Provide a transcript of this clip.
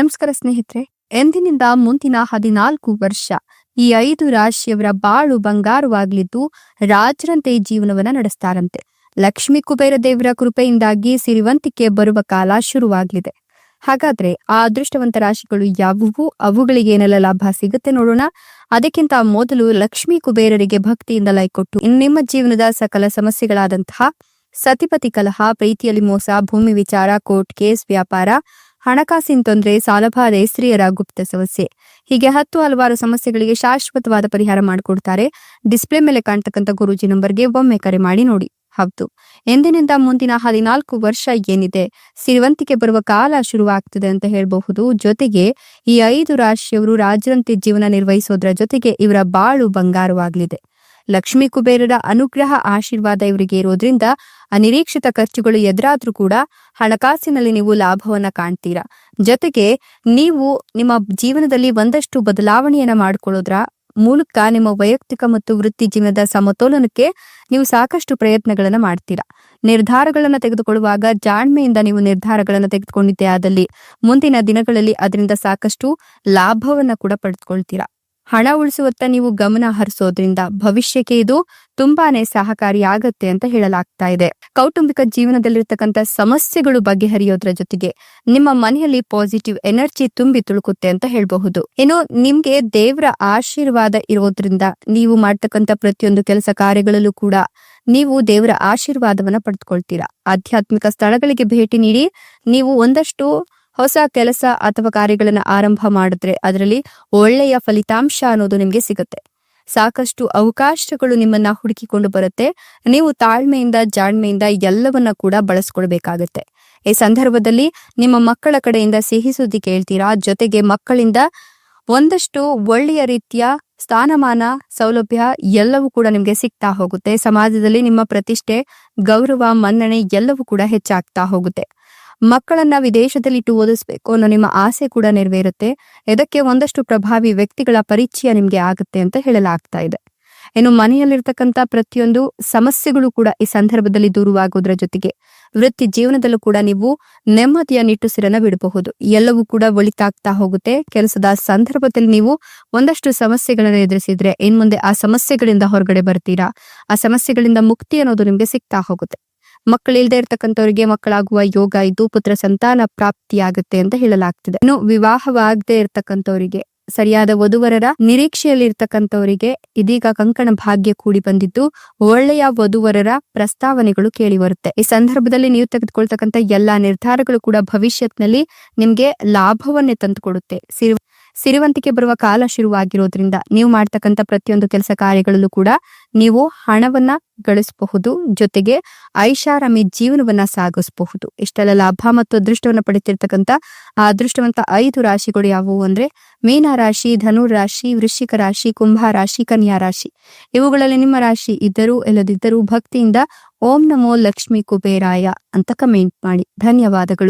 ನಮಸ್ಕಾರ ಸ್ನೇಹಿತರೆ. ಎಂದಿನಿಂದ ಮುಂದಿನ ಹದಿನಾಲ್ಕು ವರ್ಷ ಈ ಐದು ರಾಶಿಯವರ ಬಾಳು ಬಂಗಾರವಾಗಲಿದ್ದು ರಾಜರಂತೆ ಜೀವನವನ್ನ ನಡೆಸ್ತಾರಂತೆ. ಲಕ್ಷ್ಮೀ ಕುಬೇರ ದೇವರ ಕೃಪೆಯಿಂದಾಗಿ ಸಿರಿವಂತಿಕೆ ಬರುವ ಕಾಲ ಶುರುವಾಗಲಿದೆ. ಹಾಗಾದ್ರೆ ಆ ಅದೃಷ್ಟವಂತ ರಾಶಿಗಳು ಯಾವುವು? ಅವುಗಳಿಗೆ ಏನೆಲ್ಲ ಲಾಭ ಸಿಗುತ್ತೆ ನೋಡೋಣ. ಅದಕ್ಕಿಂತ ಮೊದಲು ಲಕ್ಷ್ಮೀ ಕುಬೇರರಿಗೆ ಭಕ್ತಿಯಿಂದ ಲೈಕ್ ಕೊಟ್ಟು ನಿಮ್ಮ ಜೀವನದ ಸಕಲ ಸಮಸ್ಯೆಗಳಾದಂತಹ ಸತಿಪತಿ ಕಲಹ, ಪ್ರೀತಿಯಲ್ಲಿ ಮೋಸ, ಭೂಮಿ ವಿಚಾರ, ಕೋರ್ಟ್ ಕೇಸ್, ವ್ಯಾಪಾರ ಹಣಕಾಸಿನ ತೊಂದರೆ, ಸಾಲಭಾರ, ಸ್ತ್ರೀಯರ ಗುಪ್ತ ಸಮಸ್ಯೆ. ಹೀಗೆ ಹತ್ತು ಹಲವಾರು ಸಮಸ್ಯೆಗಳಿಗೆ ಶಾಶ್ವತವಾದ ಪರಿಹಾರ ಮಾಡಿಕೊಡ್ತಾರೆ. ಡಿಸ್ಪ್ಲೇ ಮೇಲೆ ಕಾಣ್ತಕ್ಕಂಥ ಗುರೂಜಿ ನಂಬರ್ಗೆ ಒಮ್ಮೆ ಕರೆ ಮಾಡಿ ನೋಡಿ. ಹೌದು. ಎಂದಿನಿಂದ ಮುಂದಿನ ಹದಿನಾಲ್ಕು ವರ್ಷ ಏನಿದೆ? ಸಿರಿವಂತಿಕೆ ಬರುವ ಕಾಲ ಶುರುವಾಗ್ತದೆ ಅಂತ ಹೇಳಬಹುದು. ಜೊತೆಗೆ ಈ ಐದು ರಾಶಿಯವರು ರಾಜರಂತೆ ಜೀವನ ನಿರ್ವಹಿಸೋದ್ರ ಜೊತೆಗೆ ಇವರ ಬಾಳು ಬಂಗಾರವಾಗಲಿದೆ. ಲಕ್ಷ್ಮೀ ಕುಬೇರರ ಅನುಗ್ರಹ ಆಶೀರ್ವಾದ ಇವರಿಗೆ ಇರೋದ್ರಿಂದ ಅನಿರೀಕ್ಷಿತ ಖರ್ಚುಗಳು ಎದುರಾದ್ರೂ ಕೂಡ ಹಣಕಾಸಿನಲ್ಲಿ ನೀವು ಲಾಭವನ್ನ ಕಾಣ್ತೀರಾ. ಜೊತೆಗೆ ನೀವು ನಿಮ್ಮ ಜೀವನದಲ್ಲಿ ಒಂದಷ್ಟು ಬದಲಾವಣೆಯನ್ನ ಮಾಡಿಕೊಳ್ಳೋದ್ರ ಮೂಲಕ ನಿಮ್ಮ ವೈಯಕ್ತಿಕ ಮತ್ತು ವೃತ್ತಿ ಜೀವನದ ಸಮತೋಲನಕ್ಕೆ ನೀವು ಸಾಕಷ್ಟು ಪ್ರಯತ್ನಗಳನ್ನ ಮಾಡ್ತೀರಾ. ನಿರ್ಧಾರಗಳನ್ನ ತೆಗೆದುಕೊಳ್ಳುವಾಗ ಜಾಣ್ಮೆಯಿಂದ ನೀವು ನಿರ್ಧಾರಗಳನ್ನ ತೆಗೆದುಕೊಂಡಿದ್ದೆ ಆದಲ್ಲಿ ಮುಂದಿನ ದಿನಗಳಲ್ಲಿ ಅದರಿಂದ ಸಾಕಷ್ಟು ಲಾಭವನ್ನ ಕೂಡ ಪಡೆದುಕೊಳ್ತೀರಾ. ಹಣ ಉಳಿಸುವತ್ತ ನೀವು ಗಮನ ಹರಿಸೋದ್ರಿಂದ ಭವಿಷ್ಯಕ್ಕೆ ಇದು ತುಂಬಾನೇ ಸಹಕಾರಿಯಾಗತ್ತೆ ಅಂತ ಹೇಳಲಾಗ್ತಾ ಇದೆ. ಕೌಟುಂಬಿಕ ಜೀವನದಲ್ಲಿರ್ತಕ್ಕಂಥ ಸಮಸ್ಯೆಗಳು ಬಗೆಹರಿಯೋದ್ರ ಜೊತೆಗೆ ನಿಮ್ಮ ಮನೆಯಲ್ಲಿ ಪಾಸಿಟಿವ್ ಎನರ್ಜಿ ತುಂಬಿ ತುಳುಕುತ್ತೆ ಅಂತ ಹೇಳಬಹುದು. ಇನ್ನು ನಿಮ್ಗೆ ದೇವರ ಆಶೀರ್ವಾದ ಇರೋದ್ರಿಂದ ನೀವು ಮಾಡ್ತಕ್ಕಂಥ ಪ್ರತಿಯೊಂದು ಕೆಲಸ ಕಾರ್ಯಗಳಲ್ಲೂ ಕೂಡ ನೀವು ದೇವರ ಆಶೀರ್ವಾದವನ್ನ ಪಡೆದುಕೊಳ್ತೀರಾ. ಆಧ್ಯಾತ್ಮಿಕ ಸ್ಥಳಗಳಿಗೆ ಭೇಟಿ ನೀಡಿ ನೀವು ಒಂದಷ್ಟು ಹೊಸ ಕೆಲಸ ಅಥವಾ ಕಾರ್ಯಗಳನ್ನು ಆರಂಭ ಮಾಡಿದ್ರೆ ಅದರಲ್ಲಿ ಒಳ್ಳೆಯ ಫಲಿತಾಂಶ ಅನ್ನೋದು ನಿಮಗೆ ಸಿಗುತ್ತೆ. ಸಾಕಷ್ಟು ಅವಕಾಶಗಳು ನಿಮ್ಮನ್ನ ಹುಡುಕಿಕೊಂಡು ಬರುತ್ತೆ. ನೀವು ತಾಳ್ಮೆಯಿಂದ, ಜಾಣ್ಮೆಯಿಂದ ಎಲ್ಲವನ್ನ ಕೂಡ ಬಳಸ್ಕೊಳ್ಬೇಕಾಗತ್ತೆ. ಈ ಸಂದರ್ಭದಲ್ಲಿ ನಿಮ್ಮ ಮಕ್ಕಳ ಕಡೆಯಿಂದ ಸಿಹಿ ಸುದ್ದಿ ಕೇಳ್ತೀರಾ? ಜೊತೆಗೆ ಮಕ್ಕಳಿಂದ ಒಂದಷ್ಟು ಒಳ್ಳೆಯ ರೀತಿಯ ಸ್ಥಾನಮಾನ, ಸೌಲಭ್ಯ ಎಲ್ಲವೂ ಕೂಡ ನಿಮ್ಗೆ ಸಿಗ್ತಾ ಹೋಗುತ್ತೆ. ಸಮಾಜದಲ್ಲಿ ನಿಮ್ಮ ಪ್ರತಿಷ್ಠೆ, ಗೌರವ, ಮನ್ನಣೆ ಎಲ್ಲವೂ ಕೂಡ ಹೆಚ್ಚಾಗ್ತಾ ಹೋಗುತ್ತೆ. ಮಕ್ಕಳನ್ನ ವಿದೇಶದಲ್ಲಿಟ್ಟು ಓದಿಸ್ಬೇಕು ಅನ್ನೋ ನಿಮ್ಮ ಆಸೆ ಕೂಡ ನೆರವೇರುತ್ತೆ. ಇದಕ್ಕೆ ಒಂದಷ್ಟು ಪ್ರಭಾವಿ ವ್ಯಕ್ತಿಗಳ ಪರಿಚಯ ನಿಮ್ಗೆ ಆಗುತ್ತೆ ಅಂತ ಹೇಳಲಾಗ್ತಾ ಇದೆ. ಇನ್ನು ಮನೆಯಲ್ಲಿರ್ತಕ್ಕಂಥ ಪ್ರತಿಯೊಂದು ಸಮಸ್ಯೆಗಳು ಕೂಡ ಈ ಸಂದರ್ಭದಲ್ಲಿ ದೂರವಾಗೋದ್ರ ಜೊತೆಗೆ ವೃತ್ತಿ ಜೀವನದಲ್ಲೂ ಕೂಡ ನೀವು ನೆಮ್ಮದಿಯ ನಿಟ್ಟುಸಿರನ್ನ ಬಿಡಬಹುದು. ಎಲ್ಲವೂ ಕೂಡ ಒಳಿತಾಗ್ತಾ ಹೋಗುತ್ತೆ. ಕೆಲಸದ ಸಂದರ್ಭದಲ್ಲಿ ನೀವು ಒಂದಷ್ಟು ಸಮಸ್ಯೆಗಳನ್ನ ಎದುರಿಸಿದ್ರೆ ಇನ್ ಮುಂದೆ ಆ ಸಮಸ್ಯೆಗಳಿಂದ ಹೊರಗಡೆ ಬರ್ತೀರಾ? ಆ ಸಮಸ್ಯೆಗಳಿಂದ ಮುಕ್ತಿ ಅನ್ನೋದು ನಿಮ್ಗೆ ಸಿಗ್ತಾ ಹೋಗುತ್ತೆ. ಮಕ್ಕಳಿಲ್ದೇ ಇರ್ತಕ್ಕಂಥವ್ರಿಗೆ ಮಕ್ಕಳಾಗುವ ಯೋಗ ಇದು ಪುತ್ರ ಸಂತಾನ ಪ್ರಾಪ್ತಿಯಾಗುತ್ತೆ ಅಂತ ಹೇಳಲಾಗ್ತಿದೆ. ಇನ್ನು ವಿವಾಹವಾಗದೆ ಇರ್ತಕ್ಕಂಥವ್ರಿಗೆ, ಸರಿಯಾದ ವಧುವರರ ನಿರೀಕ್ಷೆಯಲ್ಲಿ ಇರ್ತಕ್ಕಂಥವರಿಗೆ ಇದೀಗ ಕಂಕಣ ಭಾಗ್ಯ ಕೂಡಿ ಬಂದಿದ್ದು, ಒಳ್ಳೆಯ ವಧುವರರ ಪ್ರಸ್ತಾವನೆಗಳು ಕೇಳಿ ಬರುತ್ತೆ. ಈ ಸಂದರ್ಭದಲ್ಲಿ ನೀವು ತೆಗೆದುಕೊಳ್ತಕ್ಕಂಥ ಎಲ್ಲಾ ನಿರ್ಧಾರಗಳು ಕೂಡ ಭವಿಷ್ಯತ್ನಲ್ಲಿ ನಿಮ್ಗೆ ಲಾಭವನ್ನೇ ತಂದುಕೊಡುತ್ತೆ. ಸಿರಿ ಸಿರಿವಂತಿಕೆ ಬರುವ ಕಾಲ ಶುರುವಾಗಿರೋದ್ರಿಂದ ನೀವು ಮಾಡ್ತಕ್ಕಂಥ ಪ್ರತಿಯೊಂದು ಕೆಲಸ ಕಾರ್ಯಗಳಲ್ಲೂ ಕೂಡ ನೀವು ಹಣವನ್ನ ಗಳಿಸಬಹುದು, ಜೊತೆಗೆ ಐಷಾರಾಮಿ ಜೀವನವನ್ನ ಸಾಗಿಸಬಹುದು. ಇಷ್ಟೆಲ್ಲ ಲಾಭ ಮತ್ತು ಅದೃಷ್ಟವನ್ನ ಪಡೆತಿರ್ತಕ್ಕಂಥ ಆ ಅದೃಷ್ಟವಂತ ಐದು ರಾಶಿಗಳು ಯಾವುವು ಅಂದ್ರೆ ಮೀನ ರಾಶಿ, ಧನು ರಾಶಿ, ವೃಶ್ಚಿಕ ರಾಶಿ, ಕುಂಭ ರಾಶಿ, ಕನ್ಯಾ ರಾಶಿ. ಇವುಗಳಲ್ಲಿ ನಿಮ್ಮ ರಾಶಿ ಇದ್ದರೂ ಇಲ್ಲದಿದ್ದರೂ ಭಕ್ತಿಯಿಂದ ಓಂ ನಮೋ ಲಕ್ಷ್ಮಿ ಕುಬೇರಾಯ ಅಂತ ಕಮೆಂಟ್ ಮಾಡಿ. ಧನ್ಯವಾದಗಳು.